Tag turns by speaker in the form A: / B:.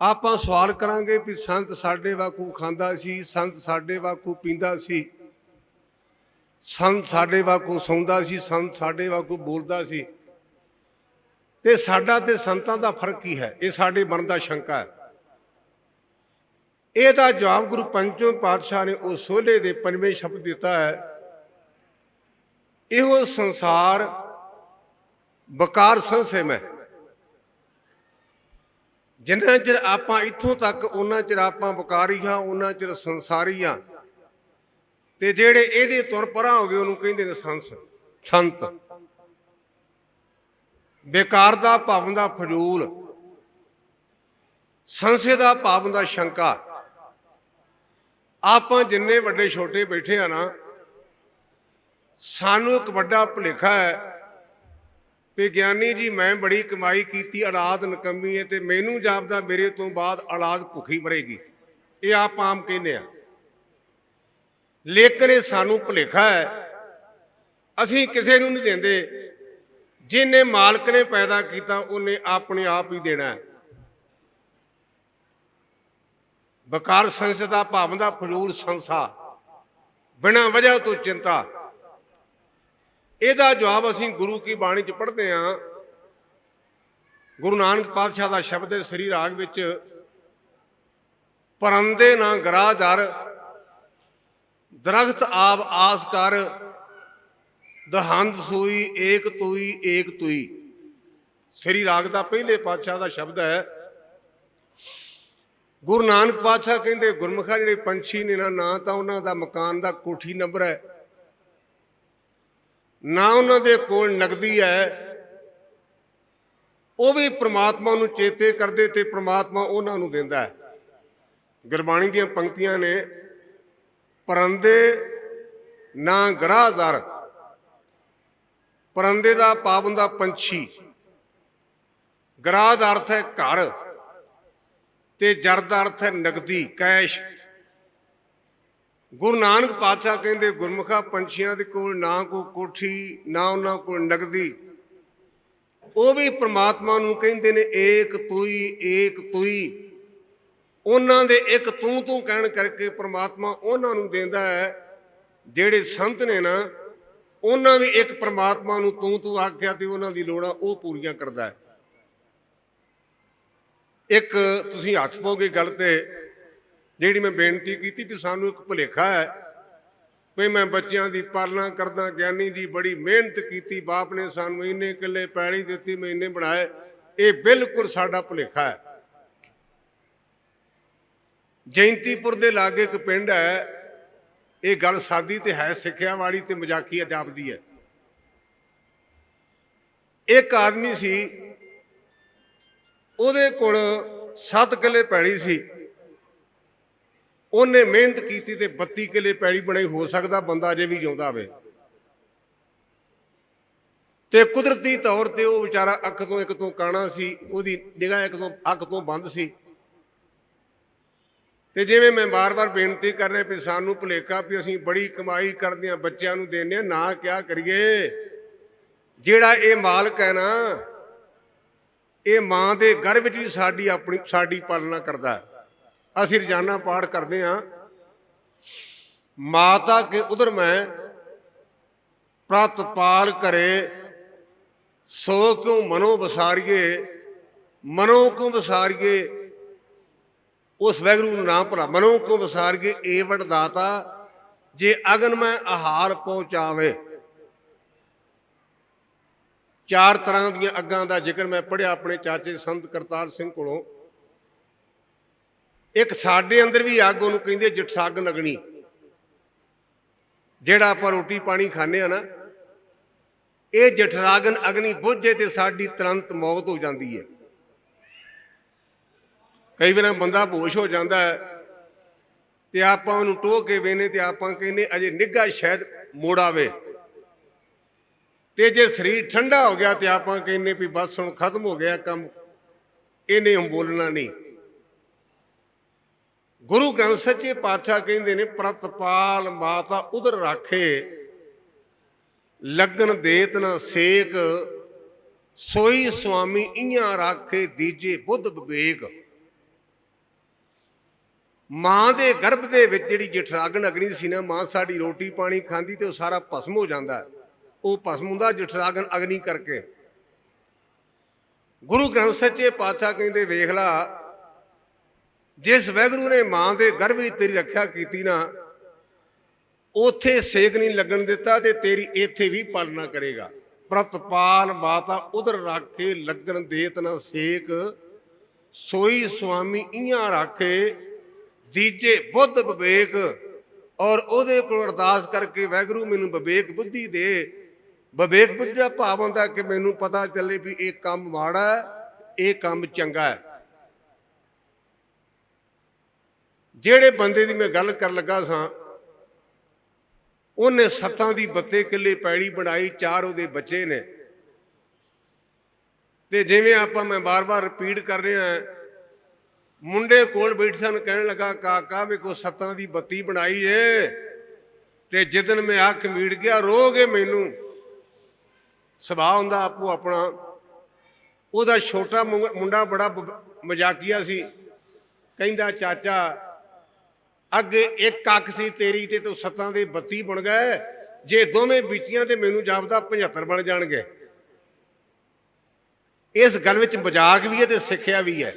A: ਆਪਾਂ ਸਵਾਲ ਕਰਾਂਗੇ ਵੀ ਸੰਤ ਸਾਡੇ ਵਾਕੂ ਖਾਂਦਾ ਸੀ, ਸੰਤ ਸਾਡੇ ਵਾਕੂ ਪੀਂਦਾ ਸੀ। ਸੰਤ ਸਾਡੇ ਵਾਕੂ ਸੌਂਦਾ ਸੀ, ਸੰਤ ਸਾਡੇ ਵਾਕੂ ਬੋਲਦਾ ਸੀ। ਤੇ ਸਾਡਾ ਤੇ ਸੰਤਾਂ ਦਾ ਫ਼ਰਕ ਕੀ ਹੈ? ਇਹ ਸਾਡੇ ਮਨ ਦਾ ਸ਼ੰਕਾ ਹੈ। ਇਹਦਾ ਜਵਾਬ ਗੁਰੂ ਪੰਚਮ ਪਾਤਸ਼ਾਹ ਨੇ ਉਹ ਸੋਲੇ ਦੇ ਪੰਜਵੇਂ ਸ਼ਬਦ ਦਿੱਤਾ ਹੈ। ਇਹੋ ਸੰਸਾਰ ਬਕਾਰ ਸੰਸੇ ਮੈਂ ਜਿੰਨਾ ਚਿਰ ਆਪਾਂ ਇੱਥੋਂ ਤੱਕ, ਉਹਨਾਂ ਚਿਰ ਆਪਾਂ ਵਕਾਰੀ ਹਾਂ, ਉਹਨਾਂ ਚਿਰ ਸੰਸਾਰੀ ਹਾਂ। ਤੇ ਜਿਹੜੇ ਇਹਦੇ ਤੁਰ ਪਰਾਂ ਹੋ ਗਏ, ਉਹਨੂੰ ਕਹਿੰਦੇ ਨੇ ਸੰਸ, ਸੰਤ। ਬੇਕਾਰ ਦਾ ਭਾਵਨ ਦਾ ਫਜ਼ੂਲ। ਸੰਸੇ ਦਾ ਭਾਵਨ ਦਾ ਸ਼ੰਕਾ। ਆਪਾਂ ਜਿੰਨੇ ਵੱਡੇ ਛੋਟੇ ਬੈਠੇ ਆ ਨਾ, ਸਾਨੂੰ ਇੱਕ ਵੱਡਾ ਭੁਲੇਖਾ ਹੈ ਵੀ ਗਿਆਨੀ ਜੀ, ਮੈਂ ਬੜੀ ਕਮਾਈ ਕੀਤੀ, ਔਲਾਦ ਨਕਮੀ ਹੈ ਤੇ ਮੈਨੂੰ ਜਾਪਦਾ ਮੇਰੇ ਤੋਂ ਬਾਅਦ ਔਲਾਦ ਭੁੱਖੀ ਮਰੇਗੀ। ਇਹ ਆਪ ਆਮ ਕਹਿੰਦੇ ਆ। ਲੇਕਿਨ ਇਹ ਸਾਨੂੰ ਭੁਲੇਖਾ ਹੈ। ਅਸੀਂ ਕਿਸੇ ਨੂੰ ਨਹੀਂ ਦਿੰਦੇ। ਜਿਹਨੇ ਮਾਲਕ ਨੇ ਪੈਦਾ ਕੀਤਾ, ਉਹਨੇ ਆਪਣੇ ਆਪ ਹੀ ਦੇਣਾ ਹੈ। ਬਕਾਰ ਸੰਸ ਦਾ ਭਾਵਨ ਦਾ ਫਜ਼ੂਲ ਸੰਸਾ। ਬਿਨਾਂ ਵਜ੍ਹਾ ਤੋਂ ਚਿੰਤਾ। ਇਹਦਾ ਜਵਾਬ ਅਸੀਂ ਗੁਰੂ ਕੀ ਬਾਣੀ ਚ ਪੜ੍ਹਦੇ ਹਾਂ। ਗੁਰੂ ਨਾਨਕ ਪਾਤਸ਼ਾਹ ਦਾ ਸ਼ਬਦ ਹੈ, ਸ੍ਰੀ ਰਾਗ ਵਿੱਚ, ਪਰੰਦੇ ਨਾ ਗਰਾਜਰ ਦਰਖਤ ਆਪ ਆਸ ਕਰ, ਦਹੰਦ ਸੂਈ ਏਕ ਤੂਈ ਏਕ ਤੂਈ। ਸ੍ਰੀ ਰਾਗ ਦਾ ਪਹਿਲੇ ਪਾਤਸ਼ਾਹ ਦਾ ਸ਼ਬਦ ਹੈ। ਗੁਰੂ ਨਾਨਕ ਪਾਤਸ਼ਾਹ ਕਹਿੰਦੇ, ਗੁਰਮੁਖਾ ਜਿਹੜੇ ਪੰਛੀ ਨੇ ਨਾ ਨਾ ਤਾਂ ਉਹਨਾਂ ਦਾ ਮਕਾਨ ਦਾ ਕੋਠੀ ਨੰਬਰ ਹੈ। ਨਾ ਉਹਨਾਂ ਦੇ ਕੋਲ ਨਗਦੀ ਹੈ, ਉਹ ਵੀ ਪ੍ਰਮਾਤਮਾ ਨੂੰ ਚੇਤੇ ਕਰਦੇ ਤੇ ਪ੍ਰਮਾਤਮਾ ਉਹਨਾਂ ਨੂੰ ਦਿੰਦਾ ਹੈ। ਗੁਰਬਾਣੀ ਦੀਆਂ ਪੰਕਤੀਆਂ ਨੇ, ਪਰੰਦੇ ਨਾ ਗਰਾਜ਼ਰ ਪਰੰਦੇ ਦਾ ਪਾਵਨ ਦਾ ਪੰਛੀ। ਗਰਾਹ ਦਾ ਅਰਥ ਹੈ ਘਰ ਤੇ ਜਰ ਦਾ ਅਰਥ ਹੈ ਨਗਦੀ ਕੈਸ਼। ਗੁਰੂ ਨਾਨਕ ਪਾਤਸ਼ਾਹ ਕਹਿੰਦੇ, ਗੁਰਮੁਖਾ ਪੰਛੀਆਂ ਦੇ ਕੋਲ ਨਾ ਕੋ ਕੋਠੀ, ਨਾ ਉਹਨਾਂ ਕੋਲ ਨਗਦੀ। ਉਹ ਵੀ ਪ੍ਰਮਾਤਮਾ ਨੂੰ ਕਹਿੰਦੇ ਨੇ, ਏਕ ਤੂਈ ਏਕ ਤੂਈ। ਉਹਨਾਂ ਦੇ ਇੱਕ ਤੂੰ ਤੂੰ ਕਹਿਣ ਕਰਕੇ ਪ੍ਰਮਾਤਮਾ ਉਹਨਾਂ ਨੂੰ ਦਿੰਦਾ ਹੈ, ਜਿਹੜੇ ਸੰਤ ਨੇ ਨਾ, ਉਹਨਾਂ ਵੀ ਇੱਕ ਪ੍ਰਮਾਤਮਾ ਨੂੰ ਤੂੰ ਤੂੰ ਆਖਿਆ ਤੇ ਉਹਨਾਂ ਦੀ ਲੋੜਾਂ ਉਹ ਪੂਰੀਆਂ ਕਰਦਾ ਹੈ। ਇੱਕ ਤੁਸੀਂ ਹੱਸ ਪਾਓਗੇ ਗੱਲ ਤੇ ਜਿਹੜੀ ਮੈਂ ਬੇਨਤੀ ਕੀਤੀ ਵੀ ਸਾਨੂੰ ਇੱਕ ਭੁਲੇਖਾ ਹੈ ਵੀ ਮੈਂ ਬੱਚਿਆਂ ਦੀ ਪਾਲਣਾ ਕਰਦਾ, ਗਿਆਨੀ ਜੀ ਬੜੀ ਮਿਹਨਤ ਕੀਤੀ, ਬਾਪ ਨੇ ਸਾਨੂੰ ਇੰਨੇ ਕਿੱਲੇ ਪੈੜੀ ਦਿੱਤੀ, ਮੈਂ ਇੰਨੇ ਬਣਾਏ, ਇਹ ਬਿਲਕੁਲ ਸਾਡਾ ਭੁਲੇਖਾ ਹੈ। ਜੈਂਤੀਪੁਰ ਦੇ ਲਾਗੇ ਇੱਕ ਪਿੰਡ ਹੈ, ਇਹ ਗੱਲ ਸਾਦੀ ਤੇ ਹੈ ਸਿੱਖਿਆ ਵਾਲੀ ਤੇ ਮਜ਼ਾਕੀ ਜਾਪਦੀ ਹੈ। ਇੱਕ ਆਦਮੀ ਸੀ, ਉਹਦੇ ਕੋਲ 7 ਕਿੱਲੇ ਪੈੜੀ ਸੀ। ਉਹਨੇ ਮਿਹਨਤ ਕੀਤੀ ਤੇ 32 ਕਿੱਲੇ ਪੈੜੀ ਬਣਾਈ, ਹੋ ਸਕਦਾ ਬੰਦਾ ਅਜੇ ਵੀ ਜਿਉਂਦਾ ਹੋਵੇ। ਤੇ ਕੁਦਰਤੀ ਤੌਰ ਤੇ ਉਹ ਵਿਚਾਰਾ ਅੱਖ ਤੋਂ ਇੱਕ ਤੋਂ ਕਾਣਾ ਸੀ, ਉਹਦੀ ਨਿਗਾਹ ਇੱਕ ਤੋਂ, ਅੱਖ ਤੋਂ ਬੰਦ ਸੀ। ਤੇ ਜਿਵੇਂ ਮੈਂ ਬਾਰ-ਬਾਰ ਬੇਨਤੀ ਕਰ ਰਿਹਾ ਵੀ ਸਾਨੂੰ ਭੁਲੇਖਾ ਵੀ ਅਸੀਂ ਬੜੀ ਕਮਾਈ ਕਰਦੇ ਆ ਬੱਚਿਆਂ ਨੂੰ ਦੇਣੇ ਆ ਨਾ ਕਿਆ ਕਰੀਏ। ਜਿਹੜਾ ਇਹ ਮਾਲਕ ਹੈ ਨਾ, ਇਹ ਮਾਂ ਦੇ ਗਰਭ ਵਿੱਚ ਵੀ ਸਾਡੀ ਆਪਣੀ, ਸਾਡੀ ਪਾਲਣਾ ਕਰਦਾ। ਹੈ ਅਸੀਂ ਰੋਜ਼ਾਨਾ ਪਾਠ ਕਰਦੇ ਹਾਂ। ਮਾਤਾ ਕੇ ਉਧਰ ਮੈਂ ਪ੍ਰਤਪਾਲ ਕਰੇ, ਸੋ ਕਿਉ ਮਨੋ ਵਸਾਰੀਏ, ਮਨੋ ਕਿਉ ਵਸਾਰੀਏ? ਉਸ ਵੈਗਰੂ ਨੂੰ ਨਾਮ ਭਲਾ, ਮਨੋ ਕਿਉ ਵਸਾਰੀਏ? ਏ ਵਡ ਦਾਤਾ, ਜੇ ਅਗਨ ਮੈਂ ਆਹਾਰ ਪਹੁੰਚਾਵੇ। ਚਾਰ ਤਰ੍ਹਾਂ ਦੀਆਂ ਅੱਗਾਂ ਦਾ ਜ਼ਿਕਰ ਮੈਂ ਪੜਿਆ ਆਪਣੇ ਚਾਚੇ ਸੰਤ ਕਰਤਾਰ ਸਿੰਘ ਕੋਲੋਂ। ਇੱਕ ਸਾਡੇ ਅੰਦਰ ਵੀ ਅੱਗ ਉਹਨੂੰ ਕਹਿੰਦੇ ਜਟਸਾਗ ਲਗਣੀ ਜਿਹੜਾ ਆਪਾਂ ਰੋਟੀ ਪਾਣੀ ਖਾਂਦੇ ਆ ਨਾ, ਇਹ ਜਠਰਾਗਨ ਅਗਨੀ ਬੁੱਝੇ ਤੇ ਸਾਡੀ ਤੁਰੰਤ ਮੌਤ ਹੋ ਜਾਂਦੀ ਹੈ। ਕਈ ਵਾਰ ਬੰਦਾ ਬੋਸ਼ ਹੋ ਜਾਂਦਾ ਹੈ ਤੇ ਆਪਾਂ ਉਹਨੂੰ ਟੋਹ ਕੇ ਵੇਨੇ ਤੇ ਆਪਾਂ ਕਹਿੰਦੇ ਅਜੇ ਨਿੱਘਾ ਸ਼ਾਇਦ ਮੋੜ ਆਵੇ। ਤੇ ਜੇ ਸਰੀਰ ਠੰਡਾ ਹੋ ਗਿਆ ਤੇ ਆਪਾਂ ਕਹਿੰਦੇ ਵੀ ਬਸ ਹੁਣ ਖਤਮ ਹੋ ਗਿਆ ਕੰਮ, ਇਹਨੇ ਹੁਣ ਬੋਲਣਾ ਨਹੀਂ। ਗੁਰੂ ਗ੍ਰੰਥ ਸੱਚੇ ਪਾਤਸ਼ਾਹ ਕਹਿੰਦੇ ਨੇ, ਪ੍ਰਤਪਾਲ ਮਾਤਾ ਉਧਰ ਰਾਖੇ, ਲਗਨ ਦੇਤ ਨ ਸੇਕ, ਸੋਈ ਸੁਆਮੀ ਇਆਂ ਰਾਖੇ ਦੀਜੇ ਬੁੱਧ ਵਿਵੇਕ। ਮਾਂ ਦੇ ਗਰਭ ਦੇ ਵਿੱਚ ਜਿਹੜੀ ਜਠਰਾਗਨ ਅਗਨੀ ਸੀ ਨਾ, ਮਾਂ ਸਾਡੀ ਰੋਟੀ ਪਾਣੀ ਖਾਂਦੀ ਤੇ ਉਹ ਸਾਰਾ ਭਸਮ ਹੋ ਜਾਂਦਾ। ਉਹ ਭਸਮ ਹੁੰਦਾ ਜਠਰਾਗਣ ਅਗਨੀ ਕਰਕੇ। ਗੁਰੂ ਗ੍ਰੰਥ ਸੱਚੇ ਪਾਤਸ਼ਾਹ ਕਹਿੰਦੇ, ਵੇਖ ਲਾ ਜਿਸ ਵੈਗਰੂ ਨੇ ਮਾਂ ਦੇ ਗਰਭ ਵਿੱਚ ਤੇਰੀ ਰੱਖਿਆ ਕੀਤੀ ਨਾ, ਉਥੇ ਸੇਕ ਨਹੀਂ ਲੱਗਣ ਦਿੱਤਾ ਤੇ ਤੇਰੀ ਇੱਥੇ ਵੀ ਪਾਲਣਾ ਕਰੇਗਾ। ਪ੍ਰਤਪਾਲ ਮਾਤਾ ਉਧਰ ਰੱਖ ਕੇ ਲੱਗਣ ਦੇਤ ਨਾ ਸੇਕ। ਸੋਈ ਸੁਆਮੀ ਇਆਂ ਰੱਖੇ ਦੀਜੇ ਬੁੱਧ ਵਿਵੇਕ। ਔਰ ਉਹਦੇ ਕੋਲ ਅਰਦਾਸ ਕਰਕੇ ਵੈਗਰੂ ਮੈਨੂੰ ਵਿਵੇਕ ਬੁੱਧੀ ਦੇ। ਵਿਵੇਕ ਬੁੱਧੀ ਦਾ ਭਾਵ ਹੁੰਦਾ ਕਿ ਮੈਨੂੰ ਪਤਾ ਚੱਲੇ ਵੀ ਇਹ ਕੰਮ ਮਾੜਾ ਹੈ, ਇਹ ਕੰਮ ਚੰਗਾ ਹੈ। ਜਿਹੜੇ ਬੰਦੇ ਦੀ ਮੈਂ ਗੱਲ ਕਰਨ ਲੱਗਾ ਸਾਂ, ਉਹਨੇ ਸੱਤਾਂ ਦੀ ਬੱਤੇ ਕਿੱਲੇ ਪੈੜੀ ਬਣਾਈ, ਚਾਰ ਉਹਦੇ ਬੱਚੇ ਨੇ। ਤੇ ਜਿਵੇਂ ਆਪਾਂ ਮੈਂ ਬਾਰ-ਬਾਰ ਰਿਪੀਟ ਕਰ ਰਿਹਾ ਮੁੰਡੇ ਕੋਲ ਬੈਠ ਸਨ, ਕਹਿਣ ਲੱਗਾ, ਕਾਕਾ ਮੇਰੇ ਕੋ ਸੱਤਾਂ ਦੀ ਬੱਤੀ ਬਣਾਈ ਏ। ਤੇ ਜਿੱਦਨ ਮੈਂ ਅੱਖ ਮੀੜ ਗਿਆ ਰੋਗੇ ਮੈਨੂੰ। ਸੁਭਾਅ ਹੁੰਦਾ ਆਪੋ ਆਪਣਾ। ਉਹਦਾ ਛੋਟਾ ਮੁੰਡਾ ਬੜਾ ਮਜ਼ਾਕੀਆ ਸੀ। ਕਹਿੰਦਾ, ਚਾਚਾ ਅੱਗੇ ਇੱਕ ਅੱਖ ਸੀ, ਤੇਰੀ ਤੇ ਤੂੰ ਸੱਤਾਂ ਦੇ 32 ਬਣ ਗਏ। ਜੇ ਦੋਵੇਂ ਬੀਤੀਆਂ ਤੇ ਮੈਨੂੰ ਜਾਪਦਾ 75 ਬਣ ਜਾਣਗੇ। ਇਸ ਗੱਲ ਵਿੱਚ ਮਜ਼ਾਕ ਵੀ ਹੈ ਤੇ ਸਿੱਖਿਆ ਵੀ ਹੈ।